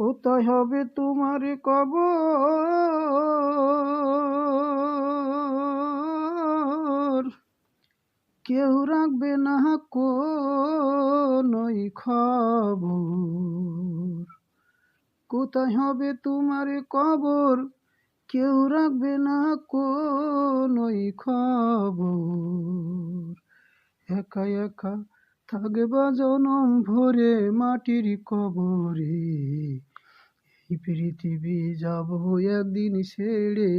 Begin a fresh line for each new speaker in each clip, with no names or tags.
কোথায় হবে তোমার কবর? কেউ রাখবে না কোনই খবর। কোথায় হবে তোমার কবর? কেউ রাখবে না কোনই খবর। একা একা থাকবা জনম ভরে মাটির কবরে। এই পৃথিবী যাব একদিন ছেড়ে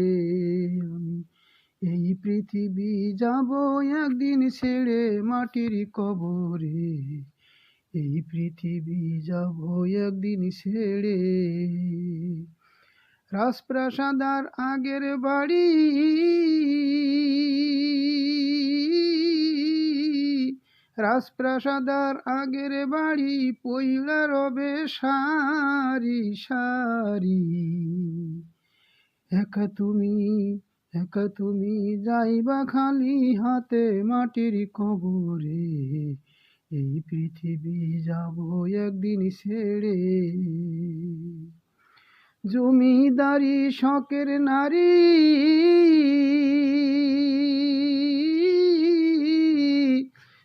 আমি। এই পৃথিবী যাব একদিন ছেড়ে মাটির কবরে। এই পৃথিবী যাব একদিন ছেড়ে। রাজপ্রাসাদার আগের বাড়ি রাজপ্রাসাদার আগের বাড়ি পইলা রবে সারি সারি। একা তুমি একা তুমি যাইবা খালি হাতে মাটির কবরে, এই পৃথিবী যাব একদিন ছেড়ে। জমিদারি শখের নারী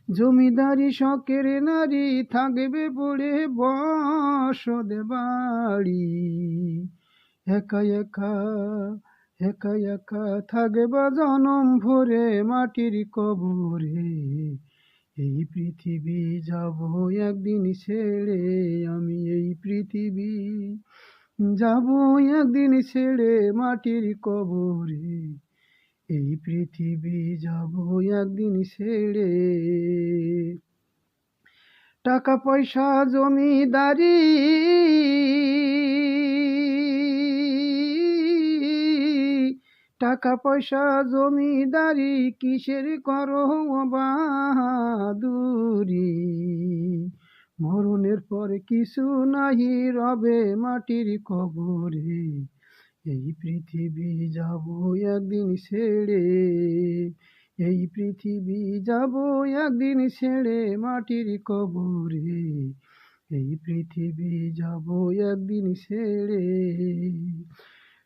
জমিদারি শখের নারী থাকবে পড়ে বসদ বাড়ি একা একা একা একা থাকবা জনম ভরে মাটির কবরে। এই পৃথিবী যাব একদিন ছেড়ে, আমি এই পৃথিবী যাব একদিন ছেড়ে মাটির কবরে। এই পৃথিবী যাব একদিন ছেড়ে। টাকা, পয়সা, জমিদারি, টাকা, পয়সা, জমিদারি, কিসের করো বাহাদুরি মরণের পর কিছু নাহি রবে মাটির কবরে। এই পৃথিবী যাব একদিন ছেড়ে, এই পৃথিবী যাব একদিন ছেড়ে মাটির কবরে, এই পৃথিবী যাব একদিন ছেড়ে।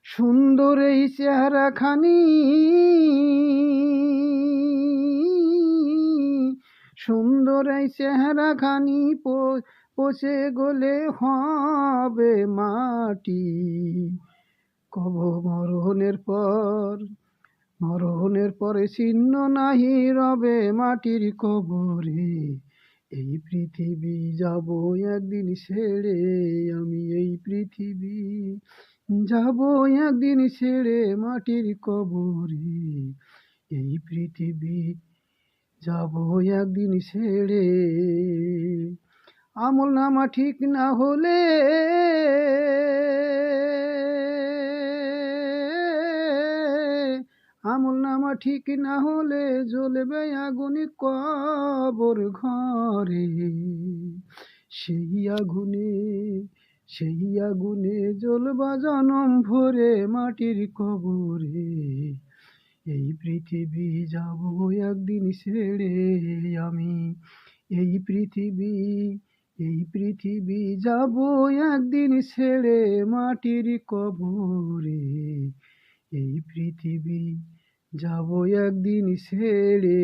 সুন্দর এই চেহারা খানি সুন্দর এই চেহারা খানি পচে গলে হবে মাটি। কব মরণের পর মরণের পরে চিহ্ন নাহি রবে মাটির কবরে। এই পৃথিবী যাব একদিন ছেড়ে, আমি এই পৃথিবী যাব একদিন ছেড়ে মাটির কবরে। এই পৃথিবী যাব একদিন ছেড়ে। আমল নামা ঠিক না হলে আমল নামা ঠিক না হলে জ্বলবে আগুনে কবর ঘরে। সেই আগুনে সেই আগুনে জ্বলবা জনম ভরে মাটির কবরে। এই পৃথিবী যাব একদিন ছেড়ে আমি। এই পৃথিবী এই পৃথিবী যাব একদিন ছেড়ে মাটির কবরে। এই পৃথিবী যাব একদিন ছেড়ে।